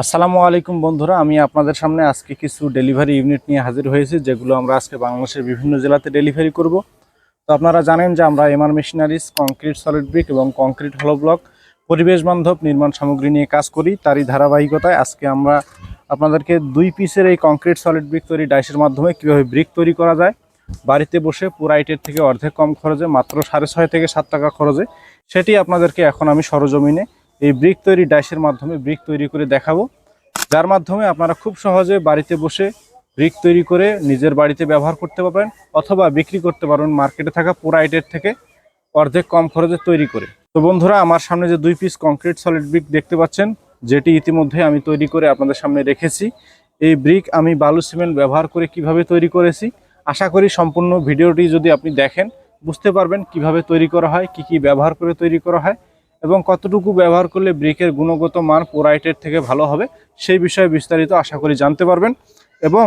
আসসালামু আলাইকুম বন্ধুরা, আমি আপনাদের সামনে আজকে কিছু ডেলিভারি ইউনিট নিয়ে হাজির হয়েছি, যেগুলো আমরা আজকে বাংলাদেশের বিভিন্ন জেলাতে ডেলিভারি করব। তো আপনারা জানেন যে আমরা M R machineries concrete solid brick এবং কংক্রিট হলো ব্লক পরিবেশ বান্ধব নির্মাণ সামগ্রী নিয়ে কাজ করি। তারই ধারাবাহিকতায় আজকে আমরা আপনাদেরকে দুই পিসের এই কংক্রিট সলিড ব্রিক তৈরি ডাইসের মাধ্যমে কীভাবে ব্রিক তৈরি করা যায়, বাড়িতে বসে পুরাইটের থেকে অর্ধেক কম খরচে, মাত্র সাড়ে ছয় থেকে সাত টাকা খরচে, সেটি আপনাদেরকে এখন আমি সরজমিনে এই ব্রিক তৈরি ডাইসের মাধ্যমে ব্রিক তৈরি করে দেখাবো। যার মাধ্যমে আপনারা খুব সহজে বাড়িতে বসে ব্রিক তৈরি করে নিজের বাড়িতে ব্যবহার করতে পারবেন অথবা বিক্রি করতে পারবেন মার্কেটে থাকা পুরাইটের থেকে অর্ধেক কম খরচে তৈরি করে। তো বন্ধুরা, আমার সামনে যে দুই পিস কংক্রিট সলিড ব্রিক দেখতে পাচ্ছেন, যেটি ইতিমধ্যে আমি তৈরি করে আপনাদের সামনে রেখেছি। এই ব্রিক আমি বালু সিমেন্ট ব্যবহার করে কীভাবে তৈরি করেছি, আশা করি সম্পূর্ণ ভিডিওটি যদি আপনি দেখেন, বুঝতে পারবেন কীভাবে তৈরি করা হয়, কি কি ব্যবহার করে তৈরি করা হয়। এবং কতটুকু ব্যবহার করলে ব্রিকের গুণগত মান পোরাইটের থেকে ভালো হবে, সেই বিষয়ে বিস্তারিত আশা করি জানতে পারবেন। এবং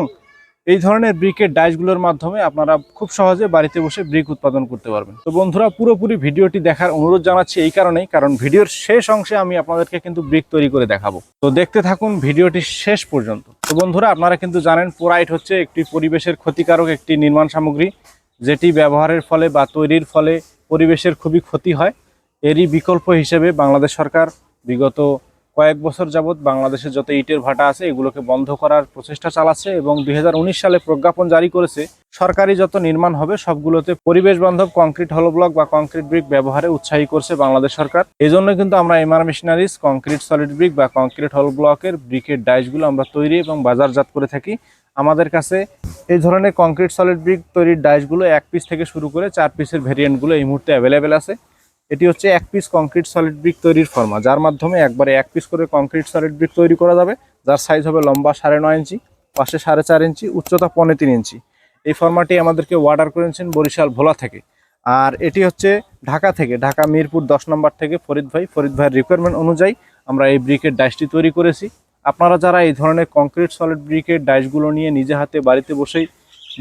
এই ধরনের ব্রিকের ডাইসগুলোর মাধ্যমে আপনারা খুব সহজে বাড়িতে বসে ব্রিক উৎপাদন করতে পারবেন। তো বন্ধুরা, পুরোপুরি ভিডিওটি দেখার অনুরোধ জানাচ্ছি এই কারণেই, কারণ ভিডিওর শেষ অংশে আমি আপনাদেরকে কিন্তু ব্রিক তৈরি করে দেখাবো। তো দেখতে থাকুন ভিডিওটি শেষ পর্যন্ত। তো বন্ধুরা, আপনারা কিন্তু জানেন পোরাইট হচ্ছে একটি পরিবেশের ক্ষতিকারক একটি নির্মাণ সামগ্রী, যেটি ব্যবহারের ফলে বা তৈরির ফলে পরিবেশের খুবই ক্ষতি হয়। এরই বিকল্প হিসেবে বাংলাদেশ সরকার বিগত কয়েক বছর যাবৎ বাংলাদেশের যত ইটের ভাটা আছে, এগুলোকে বন্ধ করার প্রচেষ্টা চালাচ্ছে এবং দুই হাজার উনিশ সালে প্রজ্ঞাপন জারি করেছে। সরকারি যত নির্মাণ হবে, সবগুলোতে পরিবেশ বান্ধব কংক্রিট হলো ব্লক বা কংক্রিট ব্রিক ব্যবহারে উৎসাহী করছে বাংলাদেশ সরকার। এই জন্য কিন্তু আমরা M R machineries, concrete solid brick বা কংক্রিট হল ব্লকের ব্রিকের ডাইসগুলো আমরা তৈরি এবং বাজারজাত করে থাকি। আমাদের কাছে এই ধরনের কংক্রিট সলিড ব্রিক তৈরির ডাইসগুলো এক পিস থেকে শুরু করে চার পিসের ভেরিয়েন্টগুলো এই মুহূর্তে অ্যাভেলেবেল আছে। এটি হচ্ছে এক পিস কংক্রিট সলিড ব্রিক তৈরির ফর্মা যার মাধ্যমে একবারে এক পিস করে কংক্রিট সলিড ব্রিক তৈরি করা যাবে, যার সাইজ হবে লম্বা সাড়ে নয় ইঞ্চি, পাশে সাড়ে চার ইঞ্চি, উচ্চতা পনেরো তিন ইঞ্চি। এই ফর্মাটি আমাদেরকে অর্ডার করেছেন বরিশাল ভোলা থেকে। আর এটি হচ্ছে ঢাকা থেকে, ঢাকা মিরপুর দশ নম্বর থেকে ফরিদ ভাই। ফরিদ ভাইয়ের রিকোয়ারমেন্ট অনুযায়ী আমরা এই ব্রিকের ডাইসটি তৈরি করেছি। আপনারা যারা এই ধরনের কংক্রিট সলিড ব্রিকের ডাইসগুলো নিয়ে নিজে হাতে বাড়িতে বসেই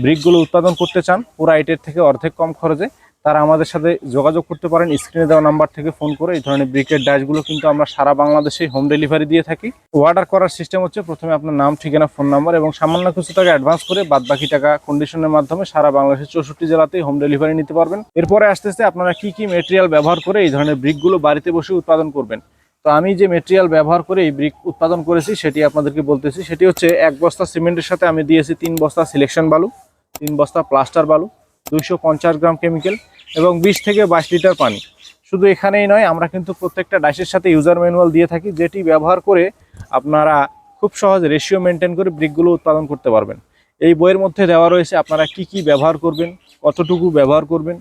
ব্রিকগুলো উৎপাদন করতে চান, পুরো আইটের থেকে অর্ধেক কম খরচে তারা আমাদের সাথে যোগাযোগ করতে পারেন স্ক্রিনে দেওয়া নাম্বার থেকে ফোন করে। এই ধরনের ব্রিকের ডাইসগুলো কিন্তু আমরা সারা বাংলাদেশে হোম ডেলিভারি দিয়ে থাকি। অর্ডার করার সিস্টেম হচ্ছে প্রথমে আপনার নাম, ঠিকানা ফোন নাম্বার এবং সামান্য কিছু টাকা অ্যাডভান্স করে বাদ বাকি টাকা কন্ডিশনের মাধ্যমে সারা বাংলাদেশের চৌষট্টি জেলাতেই হোম ডেলিভারি নিতে পারবেন। এরপরে আস্তে আস্তে আপনারা কি কি মেটেরিয়াল ব্যবহার করে এই ধরনের ব্রিকগুলো বাড়িতে বসে উৎপাদন করবেন। তো আমি যে মেটেরিয়াল ব্যবহার করে এই ব্রিক উৎপাদন করেছি সেটি আপনাদেরকে বলতেছি, সেটি হচ্ছে এক বস্তা সিমেন্টের সাথে আমি দিয়েছি তিন বস্তা সিলেকশন বালু, তিন বস্তা প্লাস্টার বালু। দুইশো পঞ্চাশ গ্রাম কেমিক্যাল এবং বিশ থেকে বাইশ লিটার পানি। শুধু এখানেই নয়, আমরা কিন্তু প্রত্যেকটা ডাইসের সাথে ইউজার ম্যানুয়াল দিয়ে থাকি, যেটি ব্যবহার করে আপনারা খুব সহজ রেশিও মেনটেন করে ব্রিকগুলো উৎপাদন করতে পারবেন। এই বইয়ের মধ্যে দেওয়া রয়েছে আপনারা কি কি ব্যবহার করবেন, কতটুকু ব্যবহার করবেন,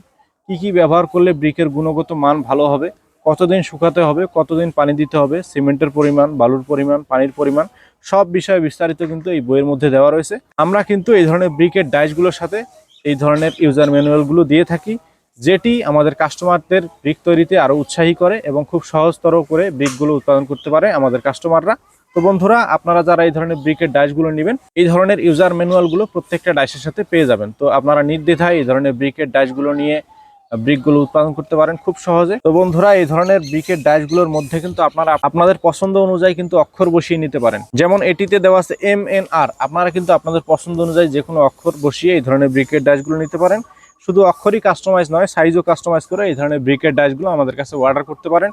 কি কি ব্যবহার করলে ব্রিকের গুণগত মান ভালো হবে, কতদিন শুকাতে হবে, কতদিন পানি দিতে হবে, সিমেন্টের পরিমাণ, বালুর পরিমাণ, পানির পরিমাণ, সব বিষয়ে বিস্তারিত কিন্তু এই বইয়ের মধ্যে দেওয়া রয়েছে। আমরা কিন্তু এই ধরনের ব্রিকের ডাইসগুলোর সাথে এই ধরনের ইউজার ম্যানুয়ালগুলো দিয়ে থাকি, যেটি আমাদের কাস্টমারদের ব্রিক তৈরিতে আরও উৎসাহী করে এবং খুব সহজতর করে ব্রিকগুলো উৎপাদন করতে পারে আমাদের কাস্টমাররা তো বন্ধুরা, আপনারা যারা এই ধরনের ব্রিকের ডাইসগুলো নেবেন, এই ধরনের ইউজার ম্যানুয়ালগুলো প্রত্যেকটা ডাইসের সাথে পেয়ে যাবেন। তো আপনারা নির্দ্বিধায় এই ধরনের ব্রিকের ডাইসগুলো নিয়ে ব্রিকগুলো উৎপাদন করতে পারেন খুব সহজে। তো বন্ধুরা, এই ধরনের ব্রিকের ডাইসগুলোর মধ্যে কিন্তু আপনারা আপনাদের পছন্দ অনুযায়ী কিন্তু অক্ষর বসিয়ে নিতে পারেন। যেমন এটিতে দেওয়া আছে এম এন আর আপনারা কিন্তু আপনাদের পছন্দ অনুযায়ী যে কোনো অক্ষর বসিয়ে এই ধরনের ব্রিকের ডাইসগুলো নিতে পারেন। শুধু অক্ষরই কাস্টমাইজ নয় সাইজও কাস্টমাইজ করে এই ধরনের ব্রিকের ডাইসগুলো আমাদের কাছে অর্ডার করতে পারেন।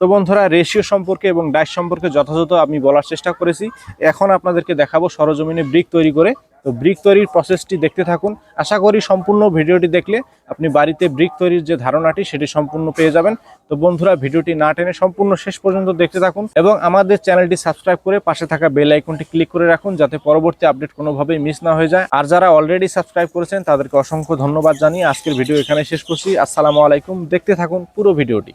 তো বন্ধুরা রেশিও সম্পর্কে এবং ডাইস সম্পর্কে যথাযথ আমি বলার চেষ্টা করেছি। এখন আপনাদেরকে দেখাবো সরজমিনে ব্রিক তৈরি করে। তো ব্রিক তৈরির প্রসেসটি দেখতে থাকুন। আশা করি সম্পূর্ণ ভিডিওটি দেখলে আপনি বাড়িতে ব্রিক তৈরির যে ধারণাটি, সেটি সম্পূর্ণ পেয়ে যাবেন। তো বন্ধুরা, ভিডিওটি না টেনে সম্পূর্ণ শেষ পর্যন্ত দেখতে থাকুন এবং আমাদের চ্যানেলটি সাবস্ক্রাইব করে পাশে থাকা বেল আইকনটি ক্লিক করে রাখুন, যাতে পরবর্তী আপডেট কোনোভাবেই মিস না হয়ে যায়। আর যারা অলরেডি সাবস্ক্রাইব করেছেন, তাদেরকে অসংখ্য ধন্যবাদ জানিয়ে আজকের ভিডিও এখানে শেষ করছি। আসসালামু আলাইকুম। দেখতে থাকুন পুরো ভিডিওটি।